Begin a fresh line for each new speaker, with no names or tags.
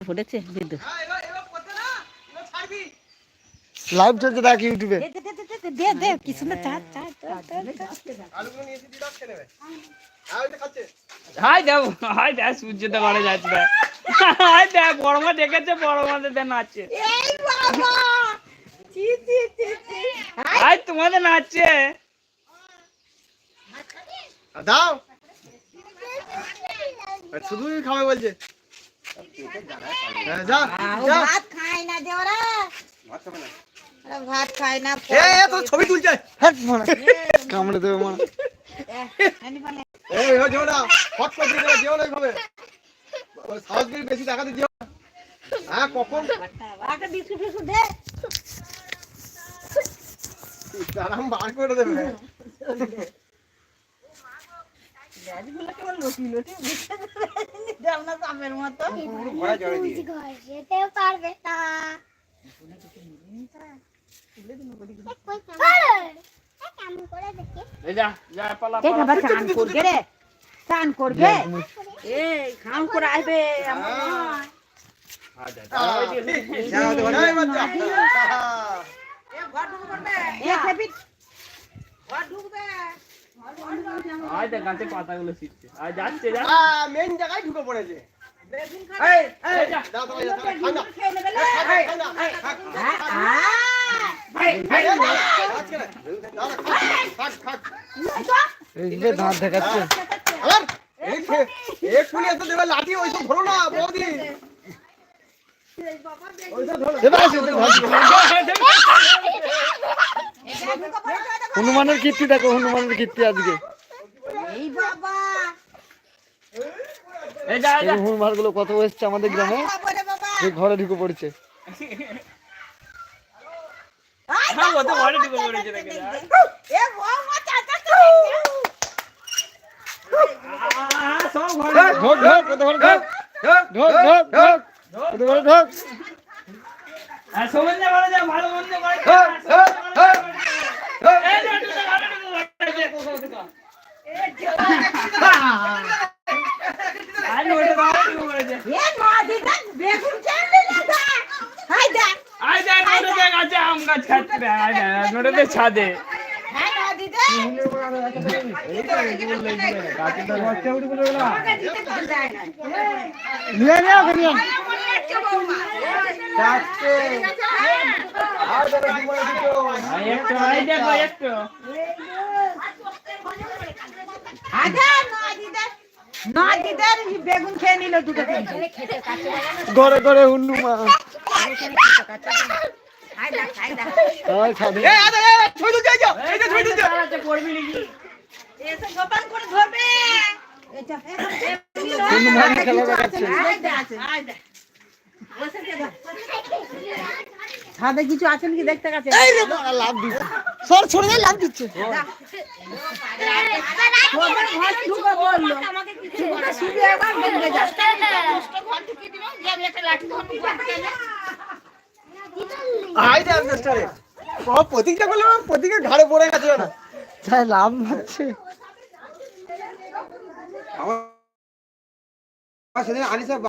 ফুটেছে বিদ্যুৎ
লাইভ চলছে দেখ ইউটিউবে
দে, দে, দে, দে, দে, দে, দে, কি সুন্দর চা, চা, চা, চা, চা।
হাই দেখ হাই দেখ ঘরে যাচ্ছে হাই দেখ বড় মা দেখেছে বড় মাদের দেন নাচছে।
এই বাবা! ছি, ছি, ছি, ছি।
হাই তোমাদের নাচছে।
দাও। শুধুই খাবে বলছে।
ভাত খায় না যে ওরা। ওরা ভাত খায় না
এ এ, তো ছবি তুলছে। মনে কামড়ে দেবে মনে। এই ও যেও না ফট করে দিয়ে যেও না এইভাবে। ওই সাহস করে বেশি দেখাতে যেও না। হ্যাঁ কখন?
একটা বিস্কুট দে।
বার করে দেবে।
গাছগুলো কেমন লটি লটি না সাপের মতো।
পারবে না। কেমন করে? দেখে।
এই যা যা পালা
কে
পালা।
খাবার চান করবে এই করে আসবে আমার ঘর ঢুকবে।
হাই দেখ গাছে পাতাগুলো ছিটছে আর যাচ্ছে যা
মেন জায়গায় ঢুকে পড়েছে। দাঁত দেখাচ্ছে এত দেবে লাঠি ওইসব ধরো না বৌদি হনুমানের কীর্তি দেখো হনুমানের কীর্তি আজকে
এই বাবা
এই যা
এই গুলো কত এসছে আমাদের গ্রামে? যে ঘরে ঢুকে পড়ছে।
হ্যাঁ ও তো ঘরে ঢুকে
ঢোক ঢোক কত ঘরে ঢোক ঢোক ঢোক ঢোক কত ঘরে ঢোক
আর সোমেন যা ঘরে যা ভালো মন্দ করে
ঢোক ঢোক ঢোক
এই যা, ঢুকে ঘরে ঢুকে ঘরে ঢুকে। আর ওটা ঘরে ঢুকে পড়েছে
এ নদী দেখ বেগুন খেয়ে নিলে দেখ হাই দেখ
আয় দেখ নোটে দেখ আছে আম গাছ খাচ্ছে দেখ আয় দেখ নোটে দেখ ছাদে
হ্যাঁ নদী দেখ আমাকে দিতে পার যায় না
নিয়ে নিয়ে ওকে নিয়ে
আচ্ছা বৌমা
আর যাবে জীবনে দুটো
আয় একটু আয় একটু।
বেগুন খেয়ে নিল দুটো
ঘরে ঘরে
কে দেখ ছাদে কিছু আছে নাকি দেখতে
বাবা লাভ দিচ্ছে। সর ছড়ে লাভ দিচ্ছে। প্রতীকটা করলে প্রতীকের ঘাড়ে পড়ে গেছে না। তাই লাভ হচ্ছে আমার সেদিন আনিসা